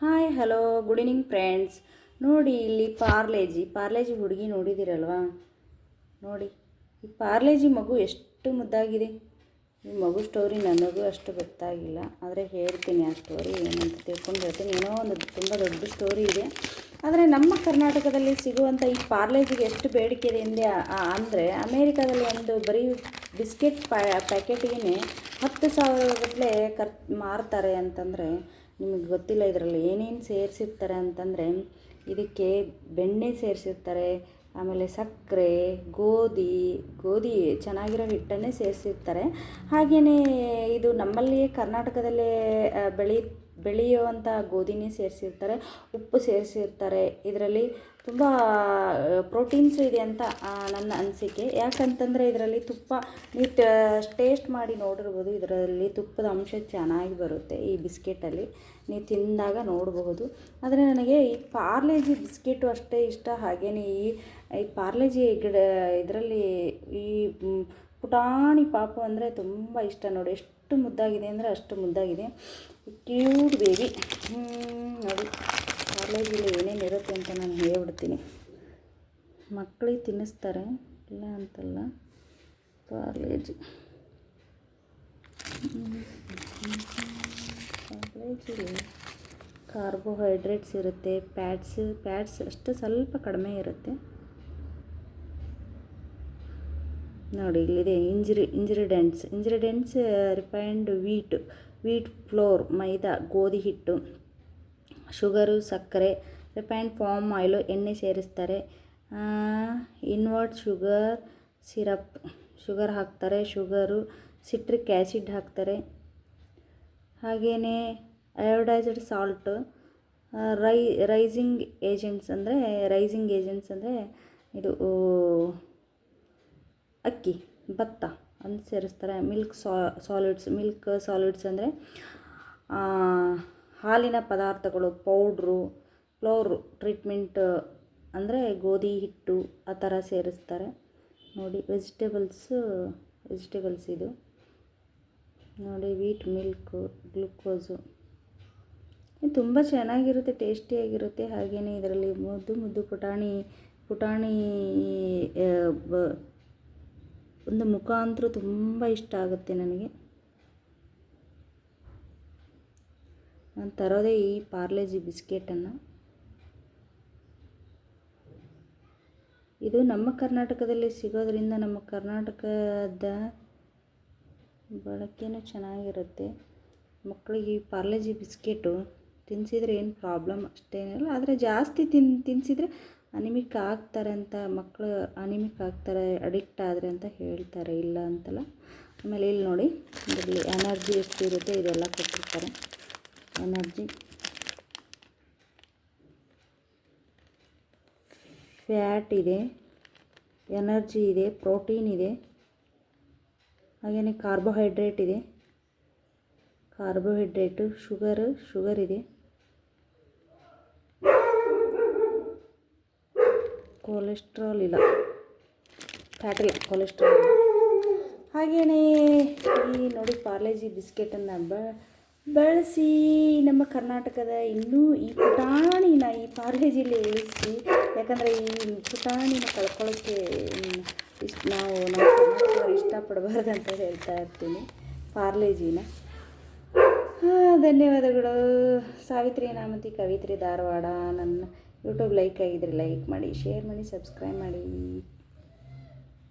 Hi hello good evening friends ನೋಡಿ, ಇಲ್ಲಿ ಪಾರ್ಲೇಜಿ ಪಾರ್ಲೇಜಿ ಹುಡುಗಿ ನೋಡಿದ್ದೀರಲ್ವಾ ನೋಡಿ, ಈ ಪಾರ್ಲೇಜಿ ಮಗು ಎಷ್ಟು ಮುದ್ದಾಗಿದೆ. ಈ ಮಗು ಸ್ಟೋರಿ ನನಗೂ ಅಷ್ಟು ಗೊತ್ತಾಗಿಲ್ಲ, ಆದರೆ ಹೇಳ್ತೀನಿ ಆ ಸ್ಟೋರಿ ಏನಂತ ತಿಳ್ಕೊಂಡು ಹೇಳ್ತೀನಿ. ಏನೋ ಒಂದು ತುಂಬ ದೊಡ್ಡ ಸ್ಟೋರಿ ಇದೆ. ಆದರೆ ನಮ್ಮ ಕರ್ನಾಟಕದಲ್ಲಿ ಸಿಗುವಂಥ ಈ ಪಾರ್ಲೇಜಿಗೆ ಎಷ್ಟು ಬೇಡಿಕೆ ಇದೆ ಎಂದೇ ಅಂದರೆ ಅಮೇರಿಕಾದಲ್ಲಿ ಒಂದು ಬರೀ ಬಿಸ್ಕೆಟ್ ಪ್ಯಾಕೆಟಿಗೆ ಹತ್ತು ಸಾವಿರಗಟ್ಟಲೆ ಕರ್, ಮಾರ್ತಾರೆ ಅಂತಂದರೆ ನಿಮಗೆ ಗೊತ್ತಿಲ್ಲ, ಇದರಲ್ಲಿ ಏನೇನು ಸೇರಿಸಿರ್ತಾರೆ ಅಂತಂದರೆ ಇದಕ್ಕೆ ಬೆಣ್ಣೆ ಸೇರಿಸಿರ್ತಾರೆ, ಆಮೇಲೆ ಸಕ್ಕರೆ, ಗೋಧಿ ಗೋಧಿ ಚೆನ್ನಾಗಿರೋ ಹಿಟ್ಟನ್ನೇ ಸೇರಿಸಿರ್ತಾರೆ. ಹಾಗೆಯೇ ಇದು ನಮ್ಮಲ್ಲಿಯೇ ಕರ್ನಾಟಕದಲ್ಲೇ ಬೆಳೆಯುತ್ತೆ ಬೆಳಿ ಬೆಳೆಯುವಂಥ ಗೋಧಿನೇ ಸೇರಿಸಿರ್ತಾರೆ, ಉಪ್ಪು ಸೇರಿಸಿರ್ತಾರೆ. ಇದರಲ್ಲಿ ತುಂಬ ಪ್ರೋಟೀನ್ಸ್ ಇದೆ ಅಂತ ನನ್ನ ಅನಿಸಿಕೆ. ಯಾಕಂತಂದರೆ ಇದರಲ್ಲಿ ತುಪ್ಪ, ನೀವು ಟೇಸ್ಟ್ ಮಾಡಿ ನೋಡಿರ್ಬೋದು, ಇದರಲ್ಲಿ ತುಪ್ಪದ ಅಂಶ ಚೆನ್ನಾಗಿ ಬರುತ್ತೆ ಈ ಬಿಸ್ಕೆಟಲ್ಲಿ. ನೀವು ತಿಂದಾಗ ನೋಡಬಹುದು. ಆದರೆ ನನಗೆ ಈ ಪಾರ್ಲೇಜಿ ಬಿಸ್ಕೆಟು ಅಷ್ಟೇ ಇಷ್ಟ. ಹಾಗೆಯೇ ಈ ಈ ಪಾರ್ಲೇಜಿ ಗಿಡ, ಇದರಲ್ಲಿ ಈ ಪುಟಾಣಿ ಪಾಪು ಅಂದರೆ ತುಂಬ ಇಷ್ಟ ನೋಡಿ. ಎಷ್ಟು ಮುದ್ದಾಗಿದೆ ಅಂದರೆ ಅಷ್ಟು ಮುದ್ದಾಗಿದೆ. Cute baby. ನೋಡಿ. ಕಾಲೇಜಲ್ಲಿ ಏನೇನು ಇರುತ್ತೆ ಅಂತ ನಾನು ಹೇಳ್ಬಿಡ್ತೀನಿ. ಮಕ್ಕಳಿಗೆ ತಿನ್ನಿಸ್ತಾರೆ. ಇಲ್ಲ ಅಂತಲ್ಲ. ಕಾಲೇಜ್. ಕಾಲೇಜಲ್ಲಿ ಕಾರ್ಬೋಹೈಡ್ರೇಟ್ಸ್ ಇರುತ್ತೆ. ಪ್ಯಾಟ್ಸ್ ಪ್ಯಾಟ್ಸ್ ಅಷ್ಟು ಸ್ವಲ್ಪ ಕಡಿಮೆ ಇರುತ್ತೆ. ನೋಡಿ, ಇಲ್ಲಿದೆ ingre, ingredients. Ingredients refined wheat wheat flour, ಮೈದಾ, ಗೋಧಿ ಹಿಟ್ಟು, ಶುಗರು, ಸಕ್ಕರೆ, ರಿಫೈನ್ಡ್ ಫಾರ್ಮ್ ಆಯಿಲು, ಎಣ್ಣೆ ಸೇರಿಸ್ತಾರೆ. ಇನ್ವರ್ಟ್ ಶುಗರ್ ಸಿರಪ್, ಶುಗರ್ ಹಾಕ್ತಾರೆ, ಶುಗರು, ಸಿಟ್ರಿಕ್ ಆ್ಯಸಿಡ್ ಹಾಕ್ತಾರೆ. ಹಾಗೆಯೇ iodised salt rai, raising agents ಅಂದರೆ, ರೈಸಿಂಗ್ ಏಜೆಂಟ್ಸ್ ಅಂದರೆ, ಇದು ಅಕ್ಕಿ, ಭತ್ತ ಅಂತ ಸೇರಿಸ್ತಾರೆ ಮಿಲ್ಕ್ ಸಾಲಿಡ್ಸ್ ಮಿಲ್ಕ್ ಸಾಲಿಡ್ಸ್ ಅಂದರೆ ಹಾಲಿನ ಪದಾರ್ಥಗಳು ಪೌಡ್ರು ಫ್ಲೋರ್ ಟ್ರೀಟ್ಮೆಂಟ್ ಅಂದರೆ ಗೋಧಿ, ಹಿಟ್ಟು ಆ ಥರ ಸೇರಿಸ್ತಾರೆ. ನೋಡಿ ವೆಜಿಟೇಬಲ್ಸು ವೆಜಿಟೇಬಲ್ಸ್ ಇದು. ನೋಡಿ ವೀಟ್ ಮಿಲ್ಕು ಗ್ಲುಕೋಸು ತುಂಬ ಚೆನ್ನಾಗಿರುತ್ತೆ, ಟೇಸ್ಟಿಯಾಗಿರುತ್ತೆ. ಹಾಗೆಯೇ ಇದರಲ್ಲಿ ಮುದ್ದು ಮುದ್ದು ಪುಟಾಣಿ ಪುಟಾಣಿ ಬ ಒಂದು ಮುಖ ಅಂತೂ ತುಂಬ ಇಷ್ಟ ಆಗುತ್ತೆ ನನಗೆ. ನಾನು ತರೋದೇ ಈ ಪಾರ್ಲೇಜಿ ಬಿಸ್ಕೆಟನ್ನು. ಇದು ನಮ್ಮ ಕರ್ನಾಟಕದಲ್ಲಿ ಸಿಗೋದ್ರಿಂದ ನಮ್ಮ ಕರ್ನಾಟಕದ ಬಳಕೆನೂ ಚೆನ್ನಾಗಿರುತ್ತೆ. ಮಕ್ಕಳಿಗೆ ಈ ಪಾರ್ಲೇಜಿ ಬಿಸ್ಕೆಟು ತಿನ್ನಿಸಿದ್ರೆ ಏನು ಪ್ರಾಬ್ಲಮ್ ಅಷ್ಟೇನಿಲ್ಲ. ಆದರೆ ಜಾಸ್ತಿ ತಿನ್ ತಿನ್ನಿಸಿದ್ರೆ ಅನಿಮಿಕ್ ಆಗ್ತಾರೆ ಅಂತ ಮಕ್ಕಳು ಅನಿಮಿಕ್ ಆಗ್ತಾರೆ ಅಡಿಕ್ಟ್ ಆದರೆ ಅಂತ ಹೇಳ್ತಾರೆ, ಇಲ್ಲ ಅಂತಲ್ಲ. ಆಮೇಲೆ ಇಲ್ಲಿ ನೋಡಿ ಇದರಲ್ಲಿ ಎನರ್ಜಿ ಎಷ್ಟಿರುತ್ತೆ, ಇದೆಲ್ಲ ಕೊಟ್ಟಿರ್ತಾರೆ. ಎನರ್ಜಿ ಫ್ಯಾಟ್ ಇದೆ ಎನರ್ಜಿ ಇದೆ ಪ್ರೋಟೀನ್ ಇದೆ. ಹಾಗೆಯೇ ಕಾರ್ಬೋಹೈಡ್ರೇಟ್ ಇದೆ. ಕಾರ್ಬೋಹೈಡ್ರೇಟು ಶುಗರು ಶುಗರ್ ಇದೆ. ಕೊಲೆಸ್ಟ್ರಾಲ್ ಇಲ್ಲ. ಫ್ಯಾಟ್ ಇಲ್ಲ, ಕೊಲೆಸ್ಟ್ರಾಲ್ ಇಲ್ಲ. ಈ ನೋಡಿ ಪಾರ್ಲೇಜಿ ಬಿಸ್ಕೆಟನ್ನು ಬ, ಬಳಸಿ ನಮ್ಮ ಕರ್ನಾಟಕದ ಇನ್ನೂ ಈ ಪುಟಾಣಿನ ಈ ಪಾರ್ಲೇಜಿಲಿ ಇಳಿಸಿ, ಯಾಕಂದರೆ ಈ ಪುಟಾಣಿನ ಕಳ್ಕೊಳ್ಳೋಕ್ಕೆ ಇಷ್ಟು ನಾವು ಕರ್ನಾಟಕದವ್ರು ಇಷ್ಟಪಡಬಾರ್ದು ಅಂತ ಹೇಳ್ತಾ ಇರ್ತೀನಿ ಪಾರ್ಲೇಜಿನ. ಧನ್ಯವಾದಗಳು. ಸಾವಿತ್ರಿ ನಾಮತಿ, ಕವಿತ್ರಿ ಧಾರವಾಡ, ನನ್ನ ಯೂಟ್ಯೂಬ್ ಲೈಕ್ ಆಗಿದ್ದರೆ ಲೈಕ್ ಮಾಡಿ ಶೇರ್ ಮಾಡಿ ಸಬ್ಸ್ಕ್ರೈಬ್ ಮಾಡಿ.